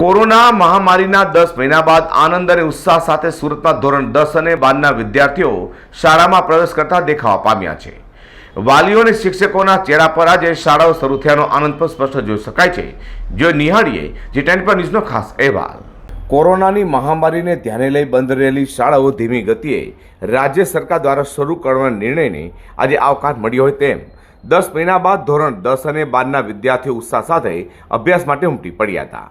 Corona મહામારીના દસ મહિના બાદ આનંદ અને ઉત્સાહ સાથે સુરતના ધોરણ દસ અને બારના વિદ્યાર્થીઓ શાળામાં પ્રવેશ કરતા દેખાવા પામ્યા છે. વાલીઓ અને શિક્ષકોના ચહેરા પર આજે શાળાઓ શરૂ થયાનો આનંદ પણ સ્પષ્ટ જોઈ શકાય છે. જો નિહાળીએ, જે ટેન પર ન્યૂઝનો ખાસ અહેવાલ. કોરોનાની મહામારીને ધ્યાને લઈ બંધ રહેલી શાળાઓ ધીમી ગતિએ રાજ્ય સરકાર દ્વારા શરૂ કરવાના નિર્ણયને આજે આવકાર મળ્યો હોય તેમ દસ મહિના બાદ ધોરણ દસ અને બારના વિદ્યાર્થીઓ ઉત્સાહ સાથે અભ્યાસ માટે ઉમટી પડ્યા હતા.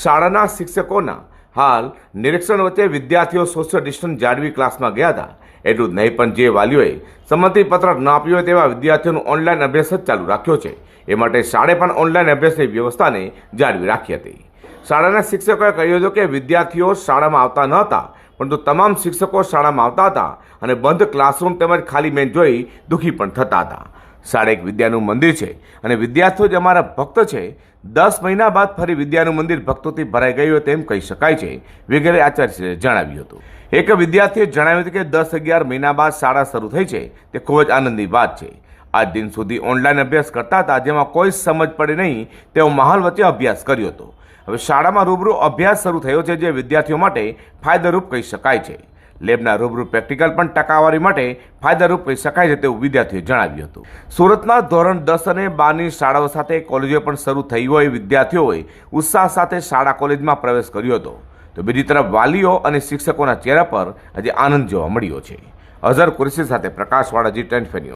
શાળાના શિક્ષકોના હાલ નિરીક્ષણ વચ્ચે વિદ્યાર્થીઓ સોશિયલ ડિસ્ટન્સ જાળવી ક્લાસમાં ગયા હતા. એટલું જ નહીં, પણ જે વાલીઓએ સંમતિપત્ર ન આપ્યું હોય તેવા વિદ્યાર્થીઓનો ઓનલાઈન અભ્યાસ જ ચાલુ રાખ્યો છે. એ માટે શાળાએ પણ ઓનલાઈન અભ્યાસની વ્યવસ્થાને જાળવી રાખી હતી. શાળાના શિક્ષકોએ કહ્યું હતું કે વિદ્યાર્થીઓ શાળામાં આવતા ન હતા, પરંતુ તમામ શિક્ષકો શાળામાં આવતા હતા અને બંધ ક્લાસરૂમ તેમજ ખાલી બેન્ચ જોઈ દુઃખી પણ થતા હતા. શાળા એક વિદ્યાનું મંદિર છે અને વિદ્યાર્થીઓ જ અમારા ભક્ત છે, દસ મહિના બાદ ફરી વિદ્યાનું મંદિર ભક્તોથી ભરાઈ ગયું તેમ કહી શકાય છે, વગેરે આચાર્યશ્રીએ જણાવ્યું હતું. એક વિદ્યાર્થીએ જણાવ્યું હતું કે દસ અગિયાર મહિના બાદ શાળા શરૂ થઈ છે, તે ખૂબ જ આનંદની વાત છે. આજ દિન સુધી ઓનલાઈન અભ્યાસ કરતા હતા, જેમાં કોઈ સમજ પડે નહીં, તેવો માહોલ વચ્ચે અભ્યાસ કર્યો હતો. હવે શાળામાં રૂબરૂ અભ્યાસ શરૂ થયો છે, જે વિદ્યાર્થીઓ માટે ફાયદારૂપ કહી શકાય છે. લેબના રૂબરૂ પ્રેક્ટિકલ પણ ટકાવારી માટે ફાયદારૂપ કહી શકાય છે તેવું વિદ્યાર્થીઓએ જણાવ્યું હતું. સુરતના ધોરણ દસ અને બારની શાળાઓ સાથે કોલેજો પણ શરૂ થઈ હોય વિદ્યાર્થીઓએ ઉત્સાહ સાથે શાળા કોલેજમાં પ્રવેશ કર્યો હતો. તો બીજી તરફ વાલીઓ અને શિક્ષકોના ચહેરા પર આજે આનંદ જોવા મળ્યો છે. અઝર કુરશી સાથે પ્રકાશવાળાજી ટેન્ટ ફેન્યુ.